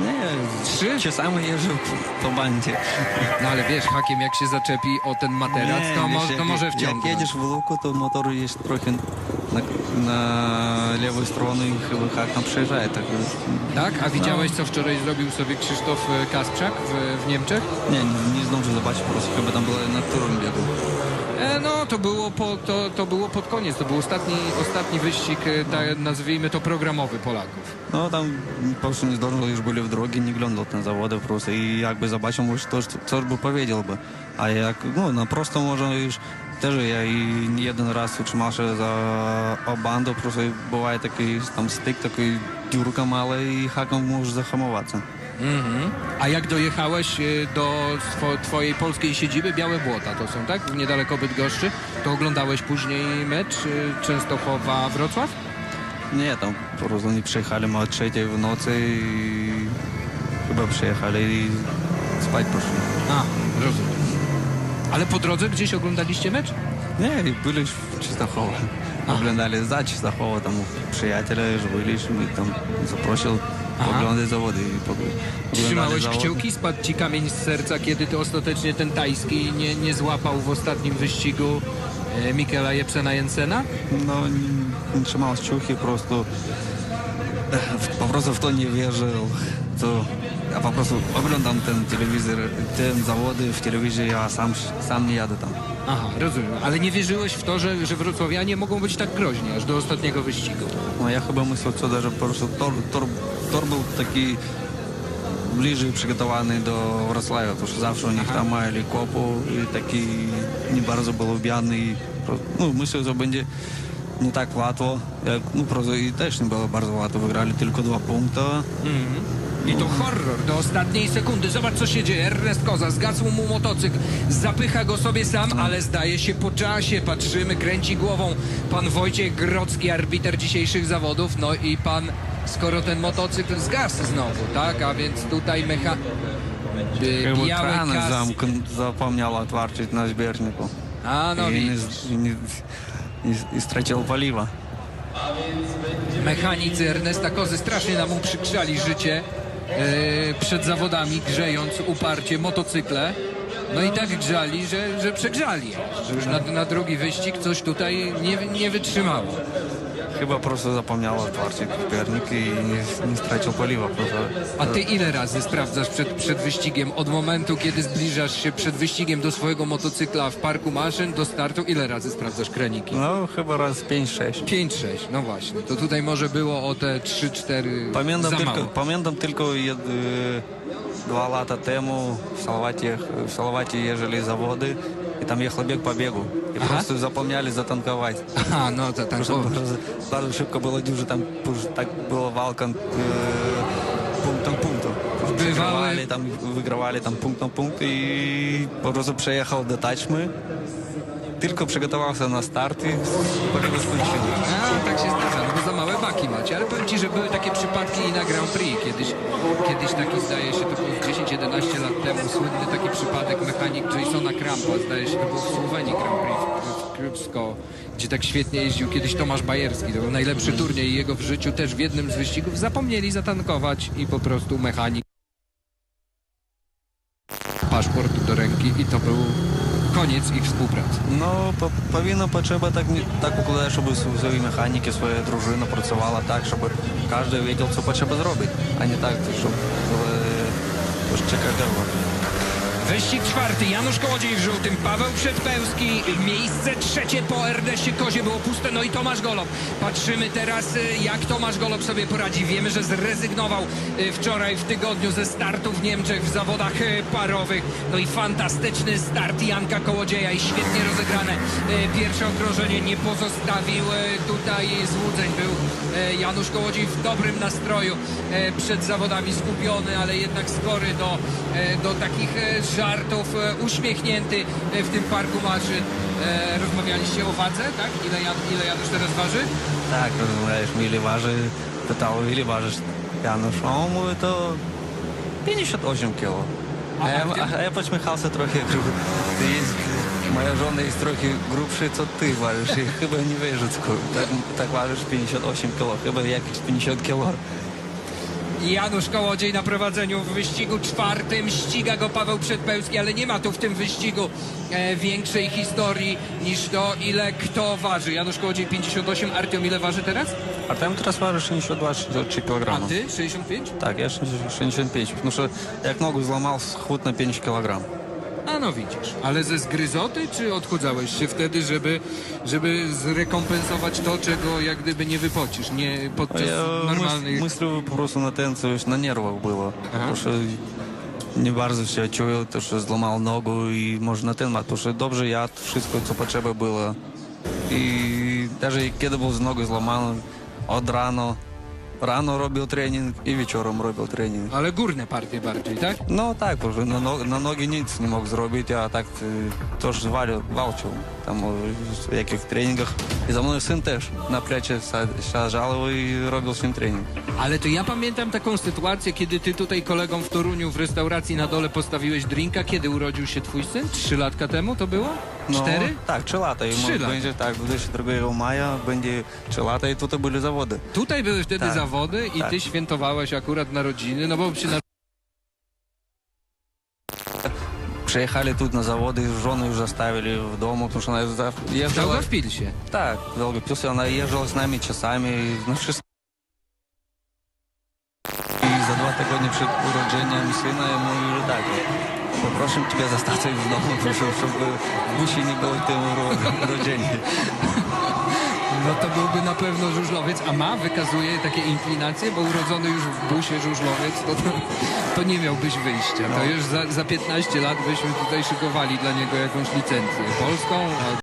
Nie, Trzy? czasami jeżdżę po bandzie. No ale wiesz, hakiem jak się zaczepi o ten materac, to, wiesz, mo jak- to może Jak wciągnąć. jedziesz w luku, to motor jest trochę na, na lewą stronę i chyba hak tam przejeżdża. Tak, Tak? A widziałeś, co wczoraj zrobił sobie Krzysztof e, Kasprzak w, w Niemczech? nie, nie, nie zdążę zobaczyć, po prostu chyba tam było na którym biegu. E, no, to było, po, to, to było pod koniec. To był ostatni, ostatni wyścig, e, tak, nazwijmy to programowy Polaków. No tam po prostu nie zdążył, już byli w drogi, nie oglądał ten zawody просто. I jakby zobaczył, może to, coś by powiedział by. A jak, no na prosto może już też ja i nie jeden raz utrzymał się za o banду, просто бывает taki tam styk, taki dziurka mała i hakiem możesz zahamować. Mhm. A jak dojechałeś y, do twojej polskiej siedziby, Białe Błota to są, tak? Niedaleko Bydgoszczy. To oglądałeś później mecz y, Częstochowa-Wrocław? Nie, tam po prostu nie przyjechali o trzeciej w nocy i chyba przyjechali i spać poszli. A, rozumiem. Ale po drodze gdzieś oglądaliście mecz? Nie, byliśmy w Częstochowie oglądali zač Stachowa, tam przyjaciele byliśmy i tam zaprosił oglądać zawody. Trzymałeś zawody. kciuki, spadł ci kamień z serca, kiedy ty ostatecznie ten tajski nie, nie złapał w ostatnim wyścigu e, Mikela Jepsena Jensena? No, trzymał kciuki, po prostu, e, po prostu w to nie wierzył to ja po prostu oglądam ten telewizor, ten zawody w telewizji, ja sam, sam nie jadę tam. Aha, rozumiem. Ale nie wierzyłeś w to, że, że wrocławianie mogą być tak groźni aż do ostatniego wyścigu? No ja chyba myślę, co że po prostu tor, tor, tor był taki bliżej przygotowany do Wrocławia, bo zawsze u nich tam mieli kopu i taki nie bardzo był lubiany. No, myślę, że będzie nie tak łatwo. Jak, no, i też nie było bardzo łatwo. Wygrali tylko dwa punkty. Mm -hmm. I to horror do ostatniej sekundy. Zobacz, co się dzieje. Ernest Koza zgasł mu motocykl, zapycha go sobie sam, ale zdaje się po czasie. Patrzymy, kręci głową pan Wojciech Grodzki, arbiter dzisiejszych zawodów. No i pan, skoro ten motocykl zgasł znowu, tak? A więc tutaj mecha... Biały krany kas... zapomniał otwarczyć na zbiorniku. A, no I, nie, widzisz. i, nie, i, i stracił paliwa. Mechanicy Ernesta Kozy strasznie nam uprzykrzali życie przed zawodami, grzejąc uparcie motocykle. No i tak grzali, że, że przegrzali, że już na, na drugi wyścig coś tutaj nie, nie wytrzymało. Chyba prosto zapomniała otwarcie kupierniki i nie, nie stracił paliwa. Proszę. A ty ile razy sprawdzasz przed, przed wyścigiem? Od momentu, kiedy zbliżasz się przed wyścigiem do swojego motocykla w parku maszyn do startu, ile razy sprawdzasz kreniki? No chyba raz 5-6. 5-6, no właśnie. To tutaj może było o te 3-4 pamiętam za tylko. Pamiętam tylko jed, y, dwa lata temu w Salwacie, w Salwacie jeżeli zawody И там ехал бег по бегу. И ага. просто заполняли затанковать. А, ну это так Сразу Даже шибко было дюже, там так было валкан э, пунктом пунктом. Вигравали там, вигравали там пункт на пункт і просто приїхав до тачми. Тільки приготувався на старт и побіг. А, так чисто. Ale powiem Ci, że były takie przypadki i na Grand Prix. Kiedyś, kiedyś taki, zdaje się, to było 10-11 lat temu, słynny taki przypadek mechanik Jasona Krampa, zdaje się, to było w Słowenii Grand Prix, w Krupsko, gdzie tak świetnie jeździł kiedyś Tomasz Bajerski. To był najlepszy turniej jego w życiu, też w jednym z wyścigów. Zapomnieli zatankować i po prostu mechanik paszport do ręki i to był koniec ich współpracy. No, по- повинно потрібно так, не- так укладати, щоб св- свої механіки, своя дружина працювала так, щоб кожен wiedział, co potrzeba zrobić, a nie tak, щоб e, już czekać długo. Wyścig czwarty, Janusz Kołodziej w żółtym, Paweł Przedpełski, miejsce trzecie po Erneście Kozie było puste, no i Tomasz Golob. Patrzymy teraz, y, jak Tomasz Golob sobie poradzi. Wiemy, że zrezygnował y, wczoraj w tygodniu ze startu w Niemczech w zawodach y, parowych. No i fantastyczny start Janka Kołodzieja i świetnie rozegrane pierwsze okrążenie. Nie pozostawił tutaj złudzeń. Był Janusz Kołodziej w dobrym nastroju przed zawodami skupiony, ale jednak skory do, do takich żartów, y, uśmiechnięty y, w tym parku maszyn. E, Rozmawialiście o wadze, tak? Ile, Jan, ile Janusz teraz waży? Так, розмовляєш, мілі важи, питав, ілі важиш Януш, а он mówi, to 58 кіло. А Aha, я, ty- а я посміхався трохи, кажу, ти є, моя жона є трохи грубша, то ти важиш. І хіба не вижу, так, так важиш 58 кіло, хіба якось 50 кіло. Janusz Kołodziej na prowadzeniu w wyścigu czwartym. Ściga go Paweł Przedpełski, ale nie ma tu w tym wyścigu e, większej historii niż to, ile kto waży. Janusz Kołodziej 58, Artiom ile waży teraz? А там teraz waży 62-63 A kg. ty 65? Так, я 65, потому что jak nogу złamał, schudł na 5 kg. A no widzisz. Ale ze zgryzoty, czy odchudzałeś się wtedy, żeby, żeby zrekompensować to, czego jak gdyby nie wypocisz, nie podczas Я normalnych... мыслю просто на ten coś na nerwach było. Потому что nie bardzo się czuję, to, że złamał nogę i może na ten mat, потому что dobrze jadł, wszystko co potrzeba było. I даже kiedy był z nogą złamany, od rano, rano robił trening i wieczorem robił trening. Ale górne partie bardziej, tak? No tak, bo na, no, na nogi nic nie mógł zrobić, a tak y, też walił, walczył tam w jakich treningach. I za mną syn też na plecie sadzał i robił z nim trening. Ale to ja pamiętam taką sytuację, kiedy ty tutaj kolegom w Toruniu w restauracji na dole postawiłeś drinka. Kiedy urodził się twój syn? Trzy latka temu to było? No, Cztery? Tak, trzy lata. I Trzy mu lata. będzie tak, 22 maja będzie trzy lata i tutaj byli zawody. Tutaj były wtedy Tak. zawody i Tak. ty świętowałeś akurat narodziny, no bo przy na... Przyjechali тут na zawody, żonę już zostawili w domu, потому что она за- ездила... Długo w Pilsie. Так, долго пился. Она езжала с нами часами на wszystko. I za dwa tygodnie przed urodzeniem syna ja mówię, że tak, poproszę Ciebie zostać w domu, proszę, żeby w busie nie było tym urodzenie. No to byłby na pewno żużlowiec, a ma, wykazuje takie inklinacje, bo urodzony już w busie żużlowiec, to, to, to nie miałbyś wyjścia. To już za, za 15 lat byśmy tutaj szykowali dla niego jakąś licencję polską,